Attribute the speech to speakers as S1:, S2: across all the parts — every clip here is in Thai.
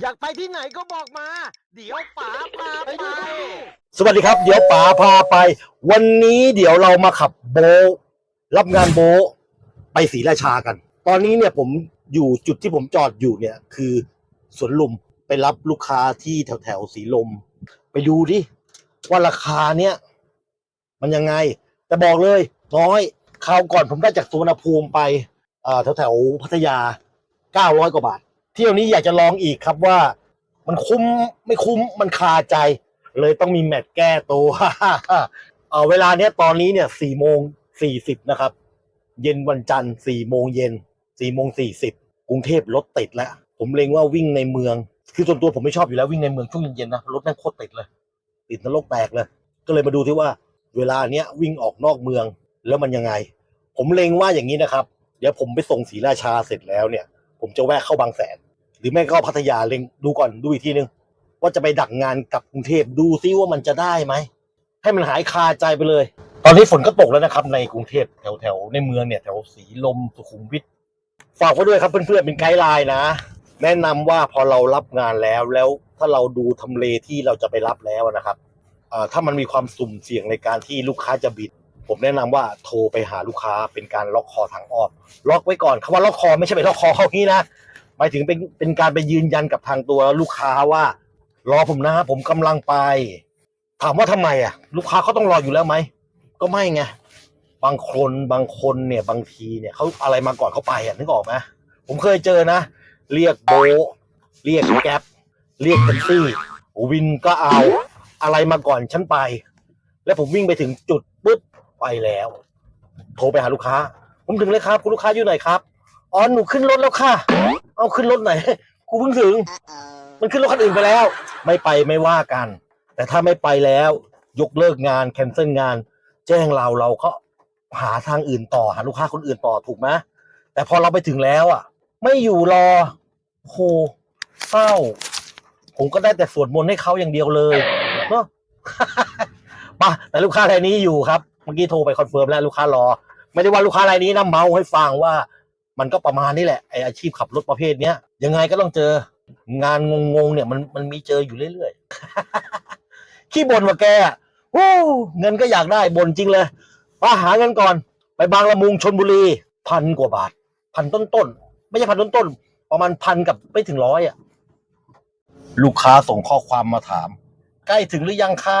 S1: อยากไปที่ไหนก็บอกมา เดี๋ยวป๋าพาไป
S2: สวัสดีครับ เดี๋ยวป๋าพาไป วันนี้เดี๋ยวเรามาขับโบรับงานโบไปศรีราชากัน ตอนนี้เนี่ยผมอยู่จุดที่ผมจอดอยู่เนี่ย คือสวนลุมไปรับลูกค้าที่แถวแถวๆสีลม ไปดูดิ ว่าราคาเนี่ย มันยังไง แต่บอกเลย น้อยคราวก่อนผมได้จากสุวรรณภูมิไปแถวแถวๆพัทยา 900 กว่าบาท เที่ยวนี้อยากจะลองอีกครับว่า มันคุ้มไม่คุ้มมันคาใจ เลยต้องมีแมตช์แก้ตัวเออเวลาเนี้ยตอนนี้เนี่ยสี่โมงสี่สิบนะครับ เย็นวันจันทร์สี่โมงเย็นสี่โมงสี่สิบกรุงเทพรถติดแล้ว ผมเลงว่าวิ่งในเมือง คือส่วนตัวผมไม่ชอบอยู่แล้ววิ่งในเมืองช่วงเย็นๆนะรถแม่งโคตรติดเลย ติดนรกแตกเลย ก็เลยมาดูที่ว่า เวลาเนี้ยวิ่งออกนอกเมืองแล้วมันยังไง ผมเลงว่าอย่างนี้นะครับ เดี๋ยวผมไปส่งศรีราชาเสร็จแล้วเนี่ย ผมจะแวะเข้าบางแสน หรือไม่ก็พัทยาเล็งดูก่อนดูอีกทีนึง ว่าจะไปดักงานกับกรุงเทพดูซิว่ามันจะได้ไหม ให้มันหายคาใจไปเลย ตอนนี้ฝนก็ตกแล้วนะครับ ในกรุงเทพแถวแถวในเมืองเนี่ยแถวสีลมสุขุมวิทฝากไว้ด้วยครับเพื่อนๆเป็นไกด์ไลน์นะ แนะนำว่าพอเรารับงานแล้วแล้วถ้าเราดูทำเลที่เราจะไปรับแล้วนะครับถ้ามันมีความสุ่มเสี่ยงในการที่ลูกค้าจะบิด ผมแนะนำว่าโทรไปหาลูกค้าเป็นการล็อกคอทางอ้อมล็อกไว้ก่อนคำว่าล็อกคอไม่ใช่ไปล็อกคอเขางี้นะหมายถึงเป็นเป็นการไปยืนยันกับทางตัวลูกค้าว่า รอผมนะ ผมกำลังไป ถามว่าทำไมอะ ลูกค้าเขาต้องรออยู่แล้วไหมก็ไม่ไงบางคนบางคนเนี่ยบางทีเนี่ยเขาอะไรมาก่อนเขาไปอะนึกออกไหมผมเคยเจอนะ เรียกโบเรียกแก๊ปเรียกแท็กซี่วินก็เอาอะไรมาก่อนฉันไป แล้วผมวิ่งไปถึงจุดปุ๊บ ไปแล้ว โทรไปหาลูกค้า ผมถึงเลยครับ คุณลูกค้าอยู่ไหนครับอ๋อหนูขึ้นรถแล้วค่ะ เอาขึ้นรถไหนกูเพิ่งถึง มันขึ้นรถคันอื่นไปแล้ว ไม่ไปไม่ว่ากัน แต่ถ้าไม่ไปแล้ว ยกเลิกงานแคนเซิลงาน แจ้งเราเราก็หาทางอื่นต่อหาลูกค้าคนอื่นต่อถูกไหมแต่พอเราไปถึงแล้วอะ ไม่อยู่รอโหเศร้า ผมก็ได้แต่สวดมนต์ให้เขาอย่างเดียวเลยเนาะป่ะแต่ลูกค้ารายนี้อยู่ครับเมื่อกี้โทรไปคอนเฟิร์มแล้วลูกค้ารอ ไม่ได้ว่าลูกค้ารายนี้นะเมาให้ฟังว่า มันก็ประมาณนี้แหละไออาชีพขับรถประเภทเนี้ยยังไงก็ต้องเจองานงงๆเนี่ยมันมันมีเจออยู่เรื่อยๆขี้บ่นว่าแกอะโอ้เงินก็อยากได้บ่นจริงเลยมาหาเงินก่อน ไปบางละมุงชนบุรีพันกว่าบาทพันต้นๆไม่ใช่พันต้นๆประมาณพันกับไม่ถึงร้อยอะลูกค้าส่งข้อความมาถาม ใกล้ถึงหรือยังคะ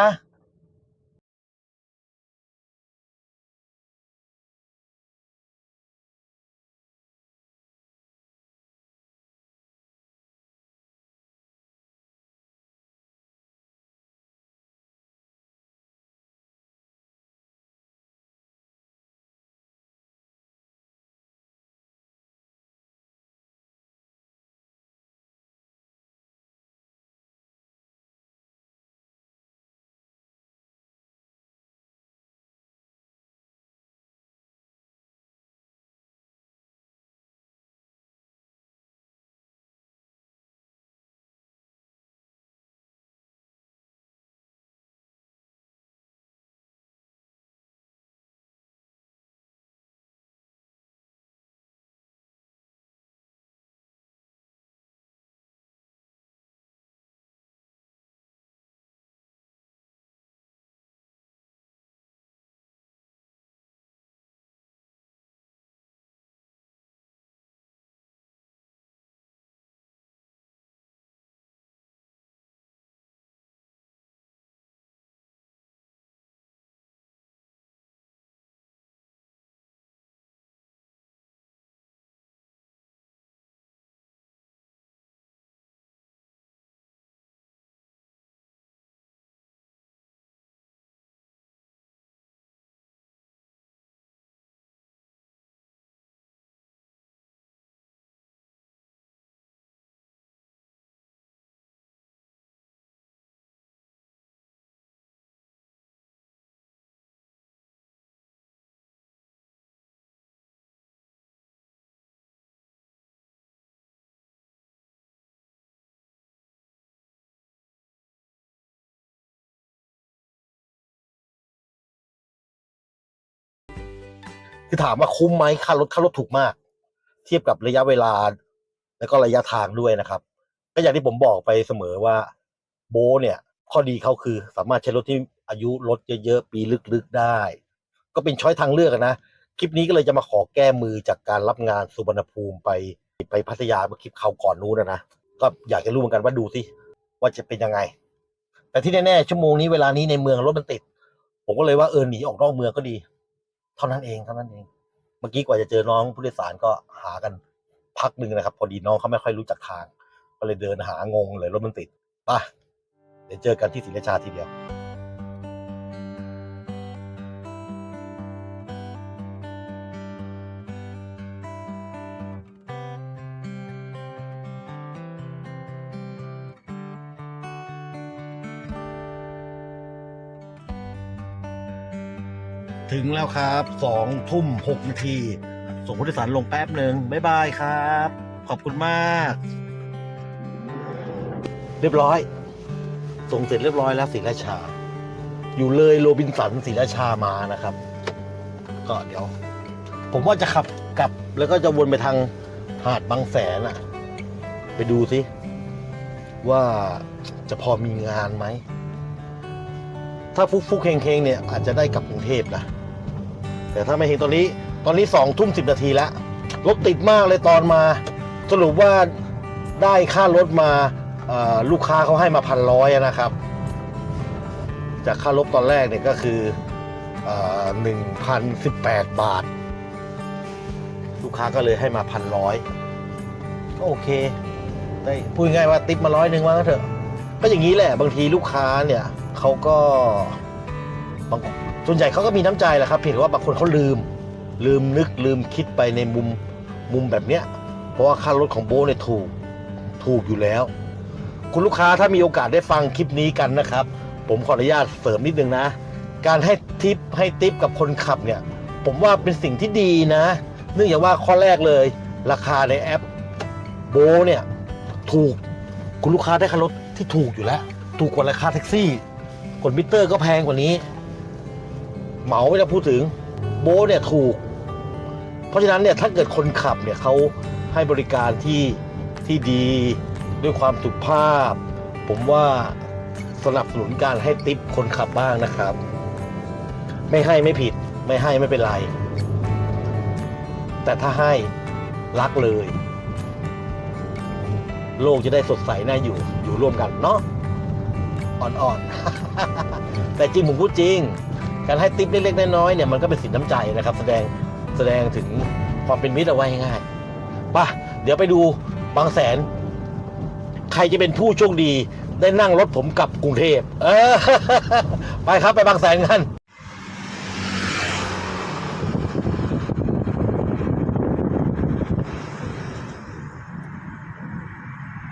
S2: คือถามว่าคุ้มไหมค่ารถค่ารถถูกมาก เทียบกับระยะเวลา แล้วก็ระยะทางด้วยนะครับ ก็อย่างที่ผมบอกไปเสมอว่าโบเนี่ย ข้อดีเขาคือสามารถใช้รถที่อายุรถเยอะๆปีลึกๆได้ ก็เป็นช้อยทางเลือกนะคลิปนี้ก็เลยจะมาขอแก้มือจากการรับงานสุวรรณภูมิไปไปพัทยาเมื่อคลิปเขาก่อนนู้นนะนะก็อยากจะรู้เหมือนกันว่าดูสิว่าจะเป็นยังไง แต่ที่แน่ๆชั่วโมงนี้เวลานี้ในเมืองรถมันติด ผมก็เลยว่าเออหนีออกนอกเมืองก็ดี เท่านั้นเองเท่านั้นเอง เมื่อกี้กว่าจะเจอน้องผู้โดยสารก็หากันพักหนึ่งนะครับ พอดีน้องเขาไม่ค่อยรู้จักทาง ก็เลยเดินหางงเลยรถมันติดไปเดี๋ยวเจอกันที่ศรีราชาทีเดียว ถึงแล้วครับสองทุ่มหกนาที ส่งผู้โดยสารลงแป๊บหนึ่งบ๊ายบายครับ ขอบคุณมาก เรียบร้อย ส่งเสร็จเรียบร้อยแล้วศรีราชา อยู่เลยโรบินสันศรีราชามานะครับ ก็เดี๋ยว ผมว่าจะขับกลับ แล้วก็จะวนไปทางหาดบางแสนอะไปดูสิว่าจะพอมีงานไหม ถ้าฟุกฟุกเฮงเฮงเนี่ย อาจจะได้กลับกรุงเทพนะ แต่ถ้าไม่เฮงตอนนี้ตอนนี้สองทุ่มสิบนาทีแล้วรถติดมากเลยตอนมา สรุปว่าได้ค่ารถมาลูกค้าเขาให้มาพันร้อยนะครับ จากค่ารถตอนแรกเนี่ยก็คือหนึ่งพันสิบแปดบาท ลูกค้าก็เลยให้มาพันร้อยก็โอเคได้พูดง่ายว่าติปมาร้อยหนึ่งว่างั้นเถอะ ก็อย่างนี้แหละบางทีลูกค้าเนี่ยเขาก็บาง ส่วนใหญ่เขาก็มีน้ำใจแหละครับเพียงแต่ว่าบางคนเขาลืม ลืมนึกลืมคิดไปในมุมมุมแบบเนี้ย เพราะว่าค่ารถของโบทเนี่ยถูกถูกอยู่แล้ว คุณลูกค้าถ้ามีโอกาสได้ฟังคลิปนี้กันนะครับ ผมขออนุญาตเสริมนิดนึงนะ การให้ทิปให้ติปกับคนขับเนี่ย ผมว่าเป็นสิ่งที่ดีนะ เนื่องจากว่าข้อแรกเลย ราคาในแอปโบเนี่ยถูกคุณลูกค้าได้ค่ารถที่ถูกอยู่แล้ว ถูกกว่าราคาแท็กซี่กดมิเตอร์ก็แพงกว่านี้ เหมาไม่ต้องพูดถึงโบทเนี่ยถูก เพราะฉะนั้นเนี่ยถ้าเกิดคนขับเนี่ยเขาให้บริการที่ที่ดีด้วยความสุภาพ ผมว่าสนับสนุนการให้ติปคนขับบ้างนะครับ ไม่ให้ไม่ผิดไม่ให้ไม่เป็นไร แต่ถ้าให้รักเลย โลกจะได้สดใสน่าอยู่อยู่ร่วมกันเนาะอ่อนๆ แต่จริงผมพูดจริง การให้ติปเล็กๆน้อยๆเนี่ยมันก็เป็นสินน้ำใจนะครับ แสดงแสดงถึงความเป็นมิตรเอาไว้ง่ายๆป่ะเดี๋ยวไปดูบางแสน ใครจะเป็นผู้โชคดี ได้นั่งรถผมกลับกรุงเทพเออไปครับไปบางแสนกัน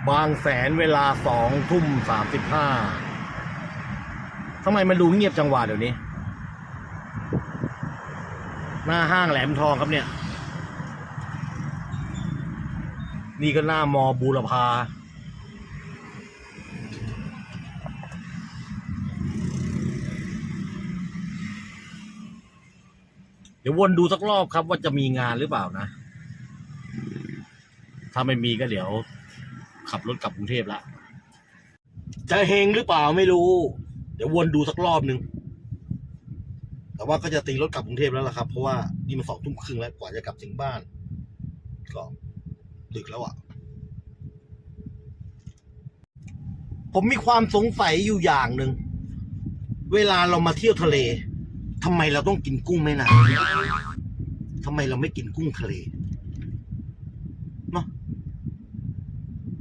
S2: บางแสนเวลาสองทุ่มสามสิบห้าทำไมมันดูเงียบจังหวะเดี๋ยวนี้ หน้าห้างแหลมทองครับเนี่ย นี่ก็หน้ามอบูรพาเดี๋ยววนดูสักรอบครับว่าจะมีงานหรือเปล่านะ ถ้าไม่มีก็เดี๋ยว ขับรถกลับกรุงเทพละ จะเฮงหรือเปล่าไม่รู้ เดี๋ยววนดูสักรอบหนึ่ง แต่ว่าก็จะตีรถกลับกรุงเทพแล้วล่ะครับ เพราะว่านี่มันสองทุ่มครึ่งแล้วกว่าจะกลับถึงบ้าน ก็ดึกแล้วอะ่ะ ผมมีความสงสัยอยู่อย่างหนึ่ง เวลาเรามาเที่ยวทะเลทำไมเราต้องกินกุ้งแม่น้ำทำไมเราไม่กินกุ้งทะเลเนาะ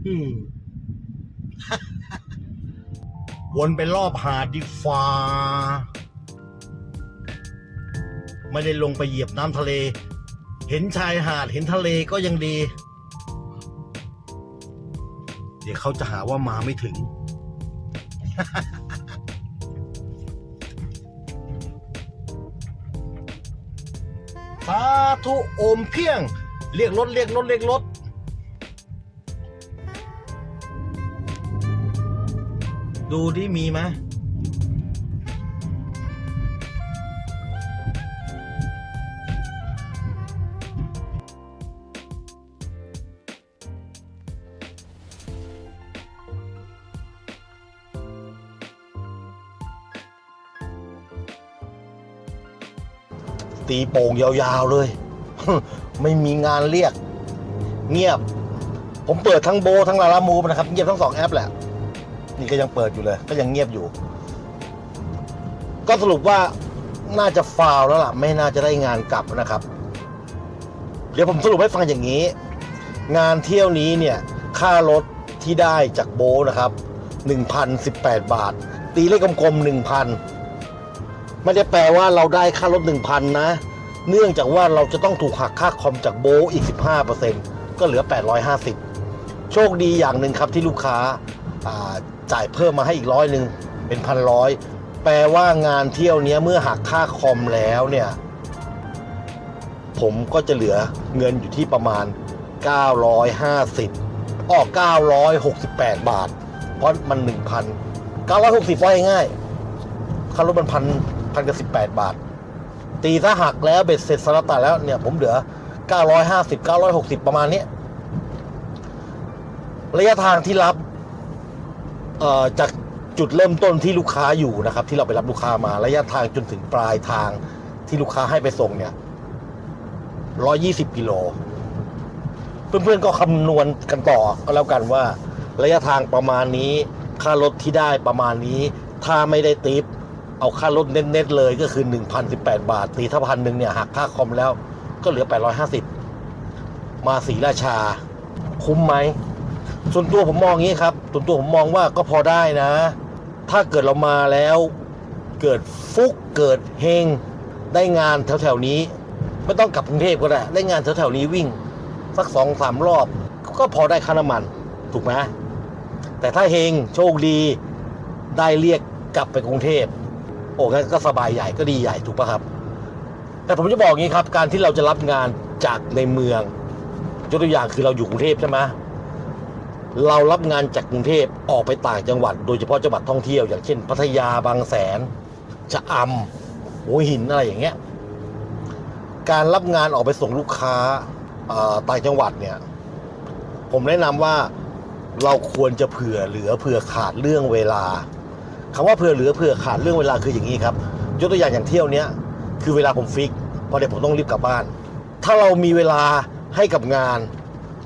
S2: อืมวนไปรอบหาดดีฟ้า ไม่ได้ลงไปเหยียบน้ำทะเล เห็นชายหาดเห็นทะเลก็ยังดี เดี๋ยวเขาจะหาว่ามาไม่ถึง สาธุโอมเพียง เรียกรถเรียกรถเรียกรถดูดิมีไหม ตีโป่งยาวๆเลย ไม่มีงานเรียก เงียบ ผมเปิดทั้งโบทั้งลาลามูฟนะครับ เงียบทั้งสองแอปแหละ นี่ก็ยังเปิดอยู่เลย ก็ยังเงียบอยู่ ก็สรุปว่าน่าจะฟาวแล้วล่ะ ไม่น่าจะได้งานกลับนะครับ เดี๋ยวผมสรุปให้ฟังอย่างนี้ งานเที่ยวนี้เนี่ย ค่ารถที่ได้จากโบนะครับ 1,018 บาท ตีเลขกลมๆ1,000 ไม่ได้แปลว่าเราได้ค่ารถ 1,000 นะ เนื่องจากว่าเราจะต้องถูกหักค่าคอมจากโบอีก 15%ก็เหลือ 850 โชคดีอย่างหนึ่งครับที่ลูกค้าาจ่ายเพิ่มมาให้อีกร้อยหนึ่งเป็นพันร้อยแปลว่างานเที่ยวเนี้ยเมื่อหักค่าคอมแล้วเนี่ย ผมก็จะเหลือเงินอยู่ที่ประมาณ 950ออก968 บาท เพราะมัน 1,000 960ว่าง่ายๆค่ารถมันพัน พันกับ18บาท ตีถ้าหักแล้วเบ็ดเสร็จสลับตัดแล้วเนี่ย ผมเหลือ950 960ประมาณนี้ ระยะทางที่รับเอ่อจากจุดเริ่มต้นที่ลูกค้าอยู่นะครับ ที่เราไปรับลูกค้ามาระยะทางจนถึงปลายทางที่ลูกค้าให้ไปส่งเนี่ย120กิโล เพื่อนๆก็คำนวณกันต่อก็แล้วกันว่า ระยะทางประมาณนี้ ค่ารถที่ได้ประมาณนี้ ถ้าไม่ได้ติป เอาค่ารถเน็ตๆเลยก็คือ 1,018 บาทตีถ้าพันหนึ่งเนี่ยหักค่าคอมแล้วก็เหลือ 850 มาสีราชา คุ้มไหม ส่วนตัวผมมองอย่างนี้ครับ ส่วนตัวผมมองว่าก็พอได้นะ ถ้าเกิดเรามาแล้ว เกิดฟุกเกิดเฮงได้งานแถวๆนี้ ไม่ต้องกลับกรุงเทพก็ได้ ได้งานแถวๆนี้วิ่ง สักสองสามรอบ ก็พอได้ค่าน้ำมัน ถูกไหมแต่ถ้าเฮงโชคดีได้เรียกกลับไปกรุงเทพ โอ้งั้นก็สบายใหญ่ก็ดีใหญ่ถูกป่ะครับ แต่ผมจะบอกอย่างนี้ครับ การที่เราจะรับงานจากในเมืองยกตัวอย่างคือเราอยู่กรุงเทพใช่ไหมเรารับงานจากกรุงเทพออกไปต่างจังหวัด โดยเฉพาะจังหวัดท่องเที่ยว อย่างเช่น พัทยาบางแสนชะอำหัวหินอะไรอย่างเงี้ยการรับงานออกไปส่งลูกค้าต่างจังหวัดเนี่ย ผมแนะนำว่าเราควรจะเผื่อเหลือเผื่อขาดเรื่องเวลา คำว่าเผื่อเหลือเผื่อขาดเรื่องเวลาคืออย่างนี้ครับ ยกตัวอย่างอย่างเที่ยวเนี้ยคือเวลาผมฟิกเพราะเดี๋ยวผมต้องรีบกลับบ้าน ถ้าเรามีเวลาให้กับงาน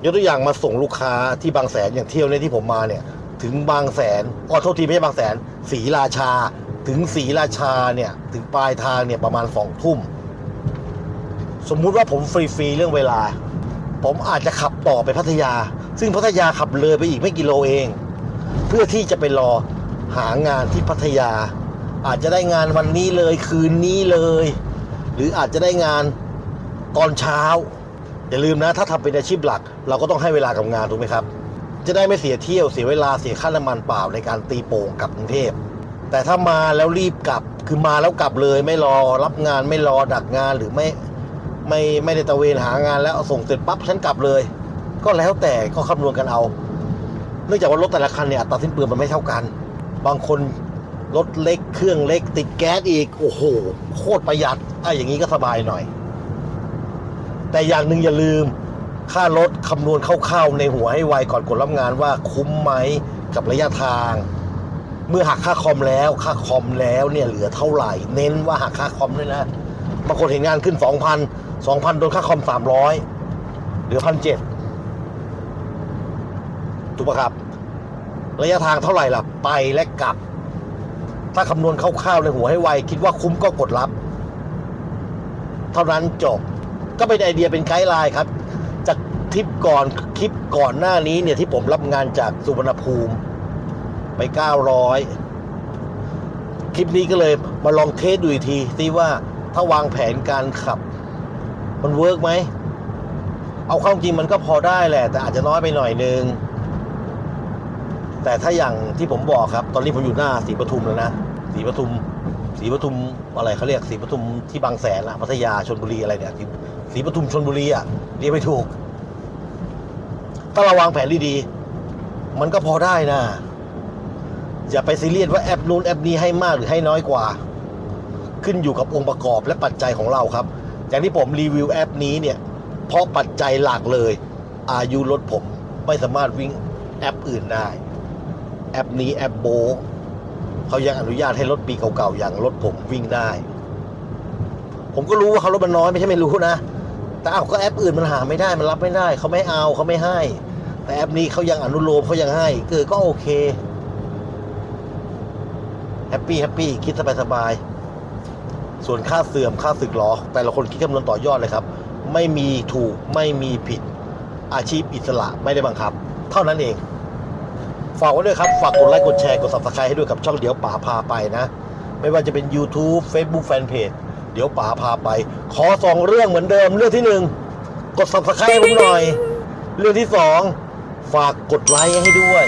S2: ยกตัวอย่างมาส่งลูกค้าที่บางแสนอย่างเที่ยวเนี่ยที่ผมมาเนี่ยถึงบางแสนอ๋อโทษทีไม่ใช่บางแสนศรีราชา ถึงศรีราชาเนี่ยถึงปลายทางเนี่ยประมาณสองทุ่มสมมุติว่าผมฟรีๆเรื่องเวลา ผมอาจจะขับต่อไปพัทยา ซึ่งพัทยาขับเลยไปอีกไม่กี่โลเอง เพื่อที่จะไปรอ หางานที่พัทยา อาจจะได้งานวันนี้เลยคืนนี้เลย หรืออาจจะได้งานตอนเช้า อย่าลืมนะ ถ้าทำเป็นอาชีพหลัก เราก็ต้องให้เวลากับงานถูกไหมครับ จะได้ไม่เสียเที่ยวเสียเวลาเสียค่าน้ำมันเปล่าในการตีโป่งกลับกรุงเทพแต่ถ้ามาแล้วรีบกลับคือมาแล้วกลับเลยไม่รอรับงานไม่รอดักงานหรือไม่ไม่ไม่ได้ตระเวนหางานแล้วส่งเสร็จปั๊บฉันกลับเลย ก็แล้วแต่ก็คำนวณกันเอา เนื่องจากว่ารถแต่ละคันเนี่ยอัตราสิ้นเปลืองมันไม่เท่ากัน บางคนรถเล็กเครื่องเล็ก ติดแก๊สอีก โอ้โห โคตรประหยัดอะอย่างนี้ก็สบายหน่อย แต่อย่างหนึ่งอย่าลืม ค่ารถคำนวณคร่าวๆในหัวให้ไวก่อนกดรับงานว่าคุ้มไหมกับระยะทาง เมื่อหักค่าคอมแล้ว ค่าคอมแล้วเนี่ยเหลือเท่าไหร่ เน้นว่าหักค่าคอมด้วยนะบางคนเห็นงานขึ้น 2,000 2,000โดนค่าคอม 300เหลือพันเจ็ดถูกปะครับ ระยะทางเท่าไหร่ล่ะ ไปและกลับ ถ้าคำนวณคร่าวๆในหัวให้ไว คิดว่าคุ้มก็กดรับ เท่านั้นจบ ก็เป็นไอเดียเป็นไกด์ไลน์ครับ จากทริปก่อนคลิปก่อนหน้านี้เนี่ยที่ผมรับงานจากสุวรรณภูมิ ไป 900 คลิปนี้ก็เลยมาลองเทสดูอีกทีซิว่าถ้าวางแผนการขับ มันเวิร์กไหม เอาเข้าจริงมันก็พอได้แหละ แต่อาจจะน้อยไปหน่อยนึง แต่ถ้าอย่างที่ผมบอกครับ ตอนนี้ผมอยู่หน้าศรีปทุมแล้วนะศรีปทุมศรีปทุมอะไรเขาเรียกศรีปทุมที่บางแสนอะพัทยาชนบุรีอะไรเนี่ยศรีศรีปทุมชนบุรีอะเรียกไม่ถูก ถ้าเราวางแผนดีๆมันก็พอได้นะ อย่าไปซีเรียสว่าแอปนู้นแอปนี้ให้มากหรือให้น้อยกว่า ขึ้นอยู่กับองค์ประกอบและปัจจัยของเราครับ อย่างที่ผมรีวิวแอปนี้เนี่ย เพราะปัจจัยหลักเลย อายุรถผมไม่สามารถวิ่งแอปอื่นได้ แอปนี้แอปโบเขายังอนุญาตให้รถปีเก่าๆอย่างรถผมวิ่งได้ ผมก็รู้ว่าเขารถมันน้อยไม่ใช่ไม่รู้นะ แต่เอ้าก็แอปอื่นมันหาไม่ได้มันรับไม่ได้เขาไม่เอาเขาไม่ให้ แต่แอปนี้เขายังอนุโลมเขายังให้เออก็โอเคแฮปปี้แฮปปี้คิดสบายสบายๆส่วนค่าเสื่อมค่าสึกหรอ แต่ละคนคิดคำนวณต่อยอดเลยครับ ไม่มีถูกไม่มีผิดอาชีพอิสระไม่ได้บังคับ เท่านั้นเอง ฝากไว้ด้วยครับ ฝากกดไลค์กดแชร์กด subscribe ให้ด้วยกับช่องเดี๋ยวป๋าพาไปนะ ไม่ว่าจะเป็น YouTube Facebook Fanpage เดี๋ยวป๋าพาไป ขอสองเรื่องเหมือนเดิมเรื่องที่หนึ่งกด subscribe ผมหน่อย เรื่องที่สองฝากกดไลค์ให้ด้วย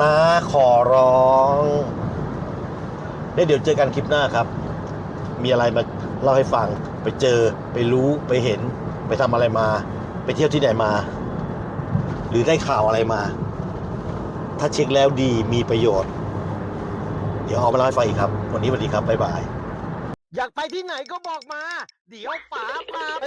S2: นะขอร้องได้เดี๋ยวเจอกันคลิปหน้าครับ มีอะไรมาเล่าให้ฟัง ไปเจอไปรู้ไปเห็น ไปทำอะไรมา ไปเที่ยวที่ไหนมา รือได้ข่าวอะไรมา ถ้าเช็คแล้วดีมีประโยชน์ เดี๋ยวเอามาเล่าให้ฟังอีกครับ วันนี้สวัสดีครับ บ๊ายบาย
S1: อยากไปที่ไหนก็บอกมา เดี๋ยวป๋าพาไป